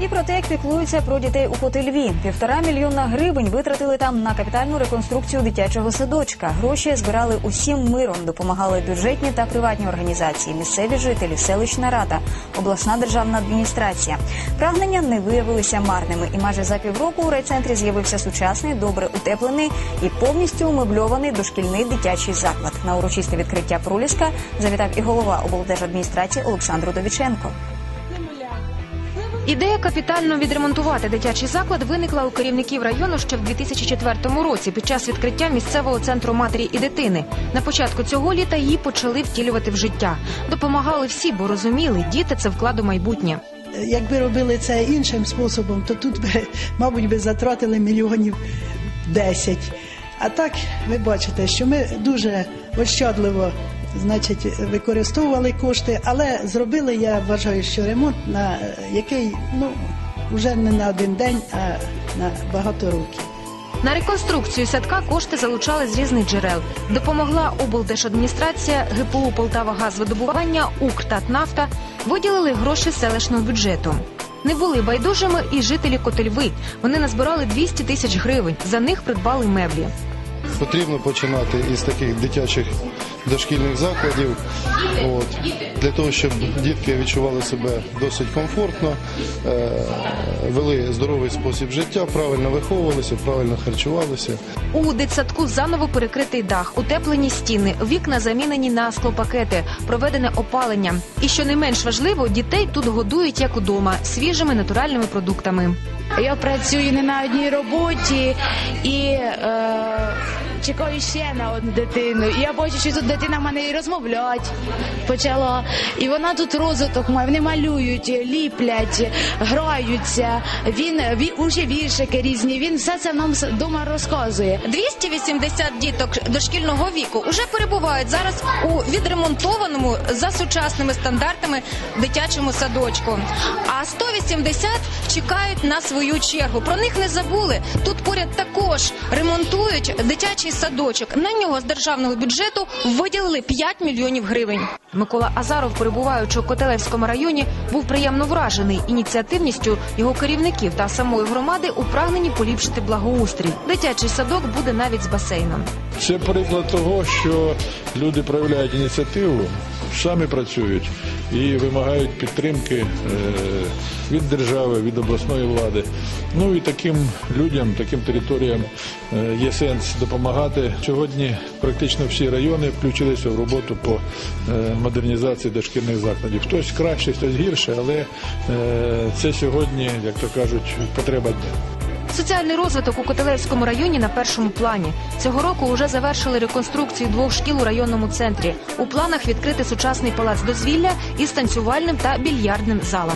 І про те, як піклуються про дітей у Котельві. Півтора мільйона гривень витратили там на капітальну реконструкцію дитячого садочка. Гроші збирали усім миром, допомагали бюджетні та приватні організації, місцеві жителі, селищна рада, обласна державна адміністрація. Прагнення не виявилися марними, і майже за півроку у райцентрі з'явився сучасний, добре утеплений і повністю умебльований дошкільний дитячий заклад. На урочисте відкриття проліска завітав і голова облдержадміністрації Олександр Удовіченко. Ідея капітально відремонтувати дитячий заклад виникла у керівників району ще в 2004 році під час відкриття місцевого центру матері і дитини. На початку цього літа її почали втілювати в життя. Допомагали всі, бо розуміли, діти це вклад у майбутнє. Якби робили це іншим способом, то тут би, мабуть, би затратили мільйонів 10. А так ви бачите, що ми дуже ощадливо значить, використовували кошти, але зробили, я вважаю, що ремонт, на який ну, вже не на один день, а на багато років. На реконструкцію садка кошти залучали з різних джерел. Допомогла облдержадміністрація, ГПУ Полтава газвидобування, Укртатнафта виділили гроші селищного бюджету. Не були байдужими і жителі Котельви. Вони назбирали 200 тисяч гривень. За них придбали меблі. Потрібно починати із таких дитячих дошкільних закладів, от, для того, щоб дітки відчували себе досить комфортно, е, вели здоровий спосіб життя, правильно виховувалися, правильно харчувалися. У дитсадку заново перекритий дах, утеплені стіни, вікна замінені на склопакети, проведене опалення. І що не менш важливо, дітей тут годують як удома свіжими натуральними продуктами. Я працюю не на одній роботі і е, чекаю ще на одну дитину. І я бачу, що тут дитина в мене і розмовляти почала. І вона тут розвиток має. Вони малюють, ліплять, граються. Він, він уже віршики різні. Він все це нам вдома розказує. 280 діток дошкільного віку вже перебувають зараз у відремонтованому за сучасними стандартами дитячому садочку. А 180 чекають на свою чергу. Про них не забули. Тут поряд також ремонтують дитячий садочок. На нього з державного бюджету виділили 5 мільйонів гривень. Микола Азаров, перебуваючи у Котелевському районі, був приємно вражений ініціативністю його керівників та самої громади у прагненні поліпшити благоустрій. Дитячий садок буде навіть з басейном. Це приклад того, що люди проявляють ініціативу, самі працюють і вимагають підтримки е, від держави, від обласної влади. Ну і таким людям, таким територіям е, є сенс допомагати. Сьогодні практично всі райони включилися в роботу по е, модернізації дошкільних закладів. Хтось краще, хтось гірше, але це сьогодні, як то кажуть, потреба. Соціальний розвиток у Котелевському районі на першому плані. Цього року вже завершили реконструкцію двох шкіл у районному центрі. У планах відкрити сучасний палац дозвілля із танцювальним та більярдним залом.